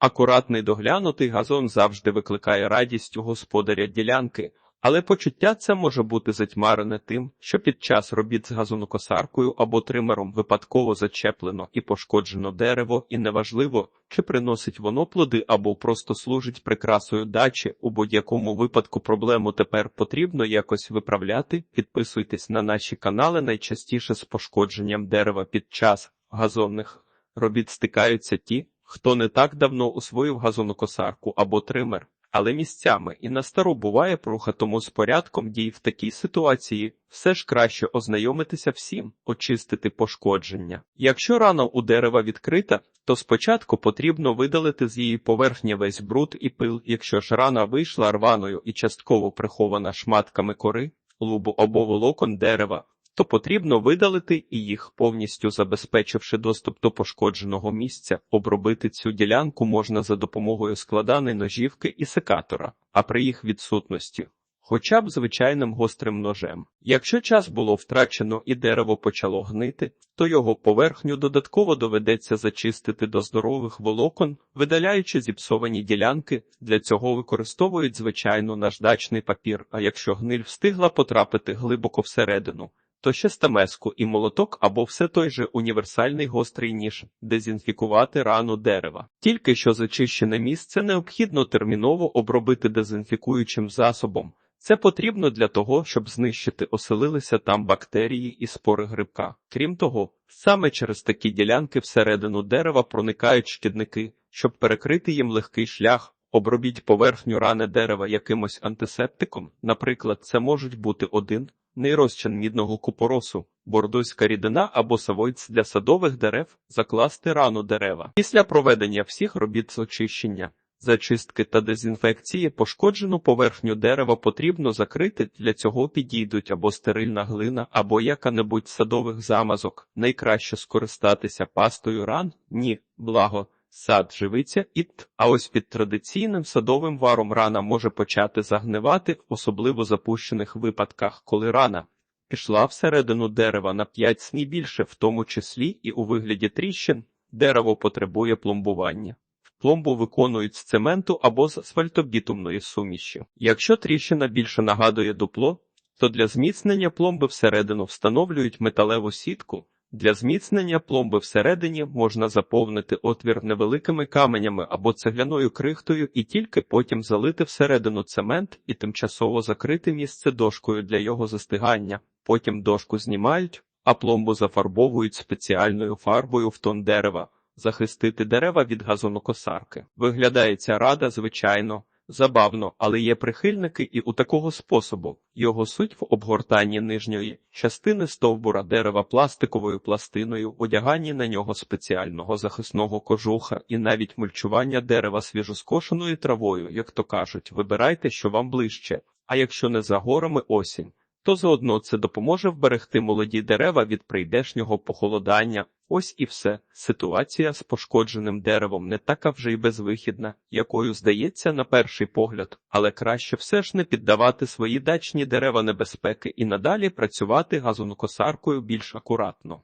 Акуратний доглянутий газон завжди викликає радість у господаря ділянки, але почуття це може бути затьмарене тим, що під час робіт з газонокосаркою або тримером випадково зачеплено і пошкоджено дерево, і неважливо, чи приносить воно плоди або просто служить прикрасою дачі. У будь-якому випадку проблему тепер потрібно якось виправляти. Підписуйтесь на наші канали найчастіше з пошкодженням дерева під час газонних робіт стикаються ті, хто не так давно усвоїв газонокосарку або тример, але місцями і на стару буває пруха, тому з порядком дій в такій ситуації все ж краще ознайомитися всім, очистити пошкодження. Якщо рана у дерева відкрита, то спочатку потрібно видалити з її поверхні весь бруд і пил. Якщо ж рана вийшла рваною і частково прихована шматками кори, лубу або волокон дерева, то потрібно видалити і їх, повністю забезпечивши доступ до пошкодженого місця. Обробити цю ділянку можна за допомогою складаної ножівки і секатора, а при їх відсутності. Хоча б звичайним гострим ножем. Якщо час було втрачено і дерево почало гнити, то його поверхню додатково доведеться зачистити до здорових волокон, видаляючи зіпсовані ділянки. Для цього використовують звичайно наждачний папір. А якщо гниль встигла потрапити глибоко всередину, то ще стамеску і молоток або все той же універсальний гострий ніж дезінфікувати рану дерева. Тільки що зачищене місце необхідно терміново обробити дезінфікуючим засобом. Це потрібно для того, щоб знищити оселилися там бактерії і спори грибка. Крім того, саме через такі ділянки всередину дерева проникають шкідники, щоб перекрити їм легкий шлях. Обробіть поверхню рани дерева якимось антисептиком, наприклад, це можуть бути один нейрозчин мідного купоросу, бордоська рідина або савойць для садових дерев, закласти рану дерева. Після проведення всіх робіт з очищення, зачистки та дезінфекції пошкоджену поверхню дерева потрібно закрити. Для цього підійдуть або стерильна глина, або яка-небудь садових замазок. Найкраще скористатися пастою ран? Ні, благо. Сад живиться і т. А ось під традиційним садовим варом рана може почати загнивати, особливо запущених випадках, коли рана пішла всередину дерева на 5 сні більше, в тому числі і у вигляді тріщин, дерево потребує пломбування. Пломбу виконують з цементу або з асфальтобітумної суміші. Якщо тріщина більше нагадує дупло, то для зміцнення пломби всередину встановлюють металеву сітку. Для зміцнення пломби всередині можна заповнити отвір невеликими каменями або цегляною крихтою і тільки потім залити всередину цемент і тимчасово закрити місце дошкою для його застигання. Потім дошку знімають, а пломбу зафарбовують спеціальною фарбою в тон дерева. Захистити дерева від газонокосарки. Виглядає ця рада, звичайно, забавно, але є прихильники і у такого способу. Його суть в обгортанні нижньої частини стовбура дерева пластиковою пластиною, одяганні на нього спеціального захисного кожуха і навіть мульчування дерева свіжоскошеною травою, як то кажуть, вибирайте, що вам ближче. А якщо не за горами осінь, то заодно це допоможе вберегти молоді дерева від прийдешнього похолодання. Ось і все. Ситуація з пошкодженим деревом не така вже й безвихідна, якою здається на перший погляд, але краще все ж не піддавати свої дачні дерева небезпеки і надалі працювати газонокосаркою більш акуратно.